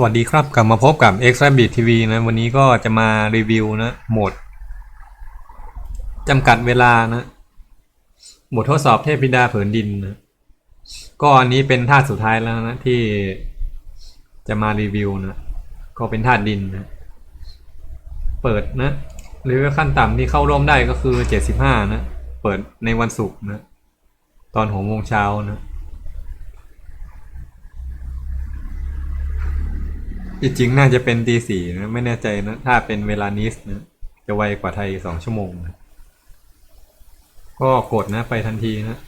สวัสดีครับกลับมาพบกับ X Rabbit TV นะ วันนี้ก็จะมารีวิวนะโหมดจำกัดเวลานะโหมดทดสอบเทพธิดาเผืนดินนะก็อันนี้เป็นธาตุสุดท้ายแล้วนะที่จะมารีวิวนะก็เป็นธาตุดินนะเปิดนะหรือขั้นต่ำที่เข้าร่วมได้ก็คือ 75 นะ เปิดในวันศุกร์นะ ตอนหกโมงเช้านะ จริงๆน่าจะเป็นตีสี่นะไม่แน่ใจนะ ถ้าเป็นเวลานิสนะ จะไวกว่าไทยสองชั่วโมงนะก็กดนะไปทันทีนะ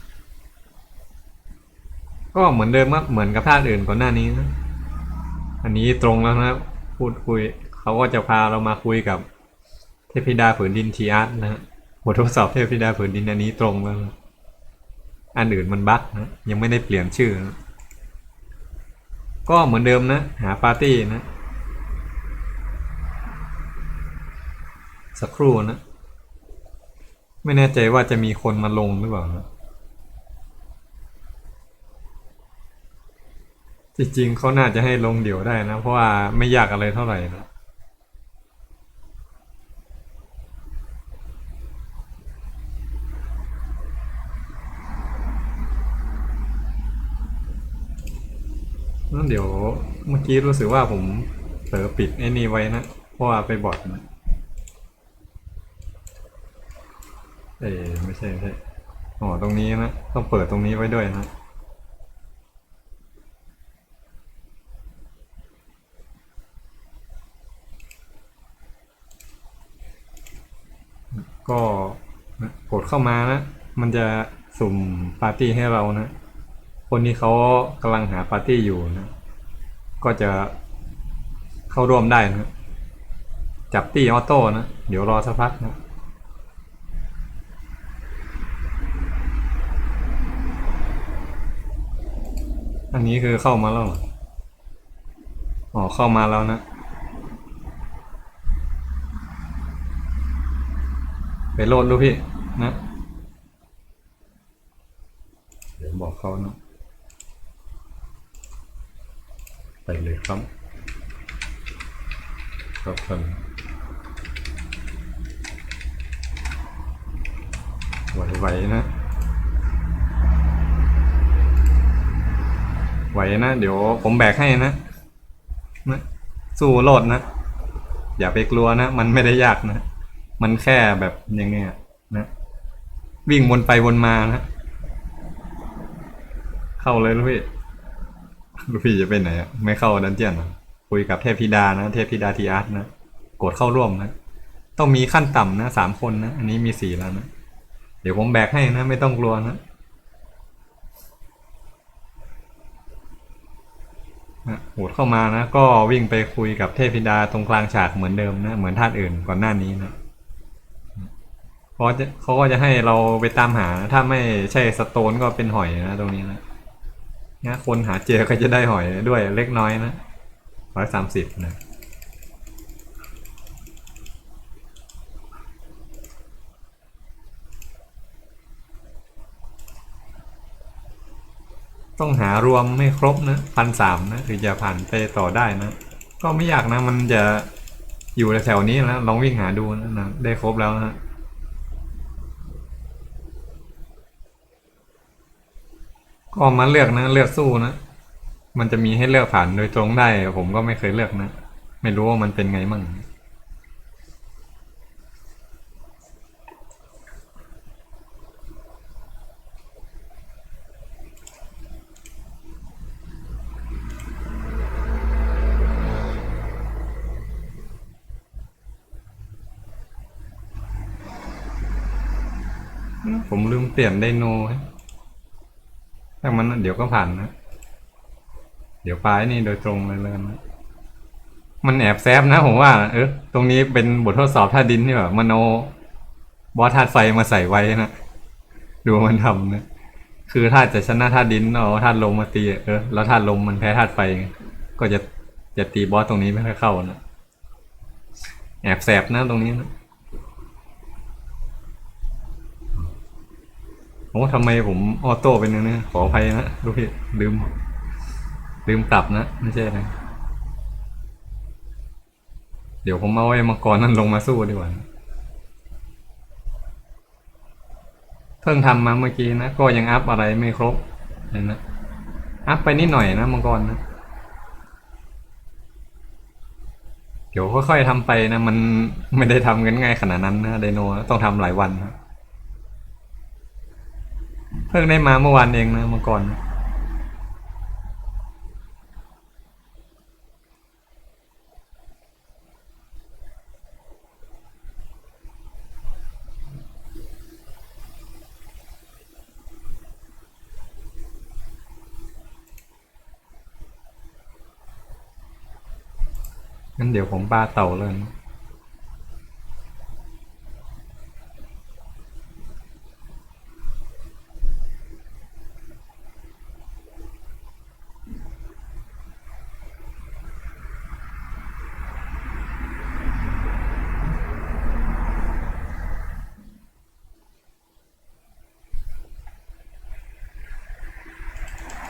ก็เหมือนเดิมครับเหมือนกับท่าอื่นก่อนหน้านี้นะอันนี้ตรงแล้วนะพูดคุยเขาก็จะพาเรามาคุยกับเทพธิดาผืนดินทีอาร์ตนะฮะบททดสอบเทพธิดาผืนดินอันนี้ตรงแล้วนะอันอื่นมันบั๊กนะยังไม่ได้เปลี่ยนชื่อนะ ก็เหมือนเดิมนะ หาปาร์ตี้นะ สักครู่นะ ไม่แน่ใจว่าจะมีคนมาลงหรือเปล่านะจริงๆเขาน่าจะให้ลงเดี่ยวได้นะ เพราะว่าไม่ยากอะไรเท่าไหร่นะ นั่นเดี๋ยวเมื่อกี้รู้สึกว่าผมเผลอปิดไอ้นี่ไว้นะ เพราะว่าไปบอดนะเอ้ไม่ใช่ไม่ใช่อ๋อตรงนี้นะต้องเปิดตรงนี้ไว้ด้วยนะก็กดเข้ามานะ มันจะสุ่มปาร์ตี้ให้เรานะ คนที่เขากำลังหาปาร์ตี้อยู่นะ ก็จะเข้าร่วมได้นะจับตีออโต้นะ เดี๋ยวรอสักพักนะอันนี้คือเข้ามาแล้วหรออ๋อเข้ามาแล้วนะ ไปโหลดดูพี่นะ เดี๋ยวบอกเขานะ ไป เลยครับครับท่านไหวๆนะ ไหวนะ เดี๋ยวผมแบกให้นะนะสู้โลดนะ อย่าไปกลัวนะ มันไม่ได้ยากนะ มันแค่แบบยังไงอะนะ วิ่งวนไปวนมานะ เข้าเลยลูกพี่ ลูกพี่จะไปไหนอะไม่เข้าดันเจียนเหรอคุยกับเทพธิดานะ เทพธิดาทีอาร์ตนะกดเข้าร่วมนะ ต้องมีขั้นต่ำนะสามคนนะ อันนี้มีสี่แล้วนะ เดี๋ยวผมแบกให้นะ ไม่ต้องกลัวนะนะโหดเข้ามานะ ก็วิ่งไปคุยกับเทพธิดาตรงกลางฉากเหมือนเดิมนะ เหมือนท่านอื่นก่อนหน้านี้นะเขาจะเขาก็จะให้เราไปตามหานะถ้าไม่ใช่สโตนก็เป็นหอยนะตรงนี้นะ นะคนหาเจอก็จะได้หอยด้วยเล็กน้อยนะร้อยสามสิบนะต้องหารวมไม่ครบนะพันสามนะถึงจะผ่านไปต่อได้นะ ก็ไม่อยากนะ มันจะอยู่แถวนี้นะลองวิ่งหาดูนะนะได้ครบแล้วนะ ก็มาเลือกนะ เลือกสู้นะ มันจะมีให้เลือกผ่านโดยตรงได้ ผมก็ไม่เคยเลือกนะ ไม่รู้ว่ามันเป็นไงมั่งผมลืมเปลี่ยนไดโน ถ้ามันเดี๋ยวก็ผ่านนะ เดี๋ยวปลายนี่โดยตรงเลยเลยนะมันแอบแซบนะผมว่า เออตรงนี้เป็นบททดสอบท่าดินที่แบบมันบอสธาตุไฟมาใส่ไว้นะดูมันทำนะคือถ้าจะชนะธาตุดินเอาธาตุลมมาตีเออแล้วธาตุลมมันแพ้ธาตุไฟ ก็จะจะตีบอสตรงนี้ไม่ค่อยเข้านะแอบแสบนะตรงนี้นะ โอ้ทำไมผมออโต้เป็นอย่างนี้ขออภัยนะลูกพี่ลืม ลืมปรับนะ ไม่ใช่นะเดี๋ยวผมเอาไอ้มังกรนั่นลงมาสู้ดีกว่าเพิ่งทำมาเมื่อกี้นะ ก็ยังอัพอะไรไม่ครบเห็นนะ อัพไปนิดหน่อยนะมังกรนะ เดี๋ยวค่อยๆทำไปนะ มันไม่ได้ทำกันง่ายขนาดนั้นนะไดโนต้องทำหลายวันนะ เพิ่งได้มาเมื่อวานเองนะเมังกรนงั้นเดี๋ยวผมปลาเต่าเลยนะ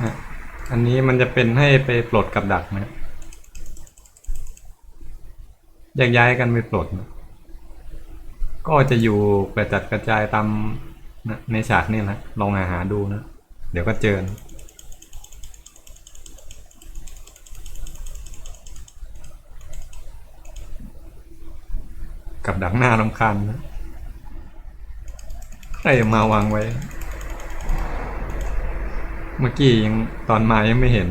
ฮะอั นนี้มันจะเป็นให้ไปปลดกับดักนะแยกย้ายกันไปปลดนะก็จะอยู่กระจัดกระจายตามนะในฉากนี่แหละลองหาหาดูนะ เดี๋ยวก็เจอนะกับดักหน้าลำคาญนะใครมาวางไว้ เมื่อกี้ยังตอนมายังไม่เห็น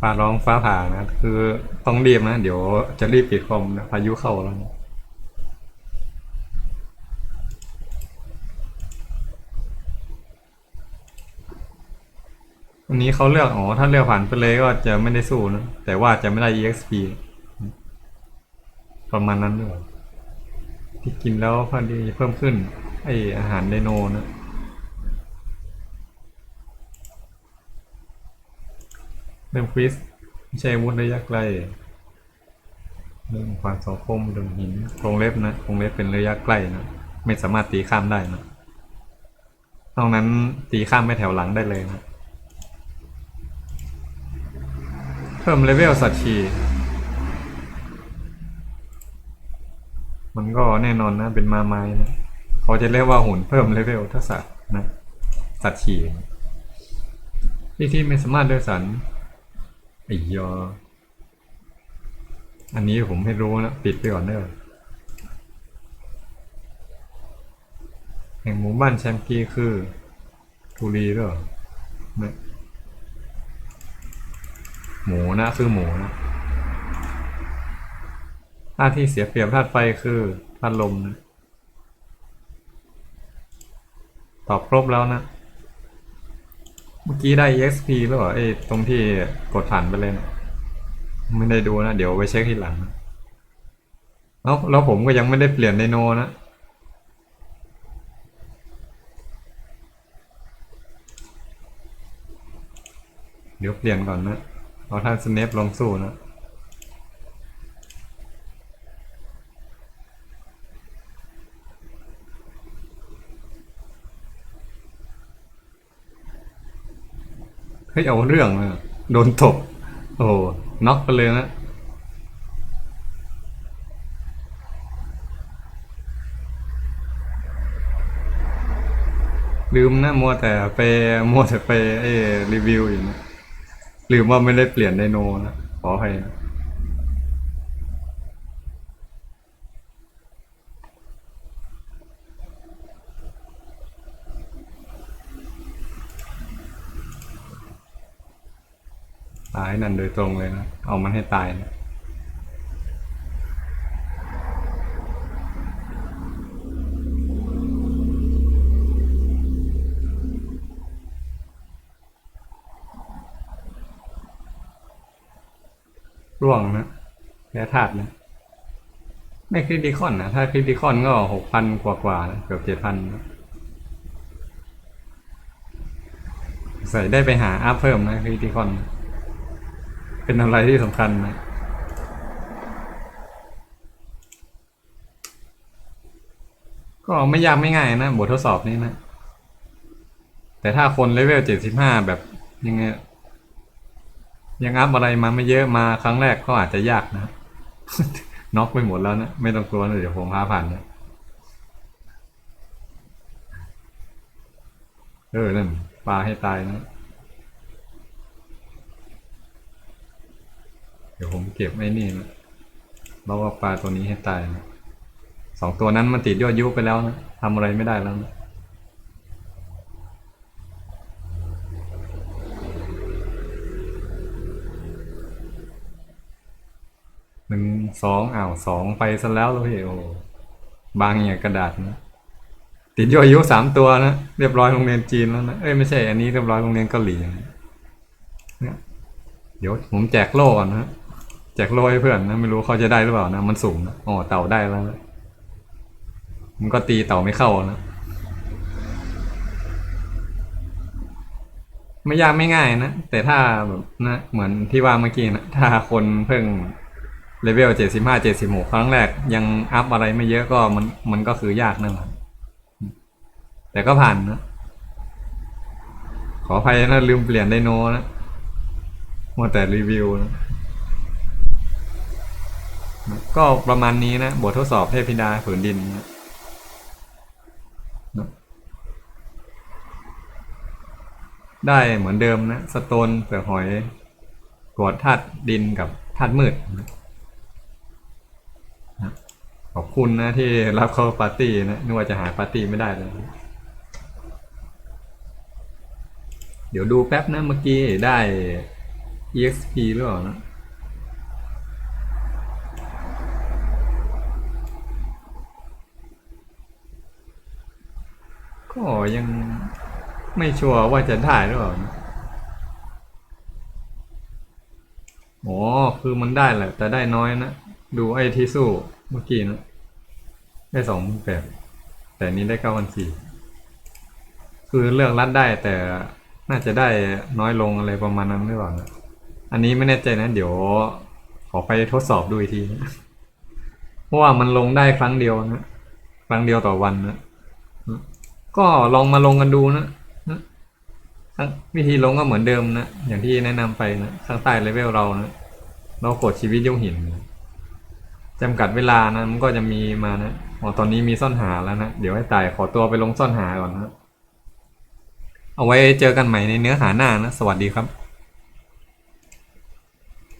ฟ้าร้องฟ้าผ่านะ คือต้องรีบนะ เดี๋ยวจะรีบปิดคอมนะพายุเข้าแล้วนะวันนี้เขาเลือกอ๋อถ้าเลือกผ่านไปเลยก็จะไม่ได้สู้นะ แต่ว่าจะไม่ได้ exp ประมาณนั้นด้วย ที่กินแล้วพอดีเพิ่มขึ้น ไออาหารไดโนนะเรื่องควิสไม่ใช่วุธระยะไกลเรื่องความสังคมเรื่องหินโครงเล็บนะโครงเล็บเป็นระยะใกล้นะไม่สามารถตีข้ามได้นะนอกนั้นตีข้ามไปแถวหลังได้เลยนะ เพิ่มเลเวลสัตว์ชี มันก็แน่นอนนะ เป็นมาไม้นะเขาจะเรียกว่าหุ่นเพิ่มเลเวลทักษะนะสัตว์ชีที่ที่ไม่สามารถเดินสันไอ้ยอ อันนี้ผมไม่รู้นะปิดไปก่อนเนอะแห่งหมู่บ้านแชมกีคือทุรีหรอนะหมูนะคือหมูนะ ธาตุที่เสียเปรียบธาตุไฟคือธาตุลมนะตอบครบแล้วนะ เมื่อกี้ได้ EXP หรือเปล่าไอ้ตรงที่กดผ่านไปเลยนะไม่ได้ดูนะ เดี๋ยวไปเช็คทีหลังแล้วแล้วผมก็ยังไม่ได้เปลี่ยนไดโนนะเดี๋ยวเปลี่ยนก่อนนะเอาท่านสเนปลงสู้นะ เฮ้ยเอาเรื่องเลยอะโดนตบโอ้น็อกไปเลยนะลืมนะมัวแต่ไปมัวแต่ไปไอ้รีวิวอยู่นะลืมว่าไม่ได้เปลี่ยนไดโนนะขออภัยนะ ตายนั่นโดยตรงเลยนะ เอามันให้ตายนะร่วงนะแพ้ธาตุนะ ไม่คริติคอนนะ ถ้าคริติคอนก็หกพันกว่ากว่านะเกือบเจ็ดพันใส่ได้ไปหาอัพเพิ่มนะคริติคอน เป็นอะไรที่สำคัญนะก็ไม่ยากไม่ง่ายนะบททดสอบนี้นะ แต่ถ้าคนเลเวลเจ็ดสิบห้าแบบยังไงยังอัพอะไรมาไม่เยอะมาครั้งแรกก็อาจจะยากนะน็อกไปหมดแล้วนะไม่ต้องกลัวนะเดี๋ยวผมพาผ่านนะเออนั่นปลาให้ตายนะ ดี๋ยวผมเก็บไอ้นี่นะเราว่าปลาตัวนี้ให้ตายนะสองตัวนั้นมันติดยอดยุไปแล้วนะทำอะไรไม่ได้แล้วนะหนึ่งสองอ้าวสองไปซะแล้วเลยพี่โอ้บางอย่างกระดาษนะติดยอดอายุสามตัวนะเรียบร้อยโรงเรียนจีนแล้วนะเอ้ยไม่ใช่อันนี้เรียบร้อยโรงเรียนเกาหลีนะเนี่ยเดี๋ยวผมแจกโล่ก่อนนะ แจกโล่ให้เพื่อนนะไม่รู้เขาจะได้หรือเปล่านะมันสูงนะอ๋อเต่าได้แล้วมันก็ตีเต่าไม่เข้านะไม่ยากไม่ง่ายนะ แต่ถ้าแบบนะเหมือนที่ว่าเมื่อกี้นะ ถ้าคนเพิ่งเลเวลเจ็ดสิบห้าเจ็ดสิบหกครั้งแรก ยังอัพอะไรไม่เยอะก็มันมันก็คือยากนั่นแหละแต่ก็ผ่านนะ ขออภัยนะลืมเปลี่ยนไดโนนะมัวแต่รีวิวนะ ก็ประมาณนี้นะ บททดสอบเทพธิดาผืนดินนะได้เหมือนเดิมนะ สโตนเปลือกหอยกรวดธาตุดินกับธาตุมืดนะขอบคุณนะที่รับเข้าปาร์ตี้นะนึกว่าจะหาปาร์ตี้ไม่ได้เลย เดี๋ยวดูแป๊บนะเมื่อกี้ได้ exp หรือเปล่านะ ก็ ยังไม่ชัวร์ว่าจะได้หรือเปล่านะอ๋อคือมันได้แหละ แต่ได้น้อยนะ ดูไอ้ที่สู้เมื่อกี้นะ ได้สองแปดแต่นี้ได้เก้าพันสี่คือเลือกรัดได้แต่น่าจะได้น้อยลงอะไรประมาณนั้นหรือเปล่านะอันนี้ไม่แน่ใจนะ เดี๋ยวขอไปทดสอบดูอีกทีนะเพราะว่ามันลงได้ครั้งเดียวนะ ครั้งเดียวต่อวันนะ ก็ลองมาลงกันดูนะนะวิธีลงก็เหมือนเดิมนะ อย่างที่แนะนำไปนะข้างใต้เลเวลเรานะ เรากดชีวิตยุ่งหินนะจำกัดเวลานะมันก็จะมีมานะอ๋อตอนนี้มีซ่อนหาแล้วนะ เดี๋ยวให้ตายขอตัวไปลงซ่อนหาก่อนนะ เอาไว้เจอกันใหม่ในเนื้อหาหน้านะ สวัสดีครับ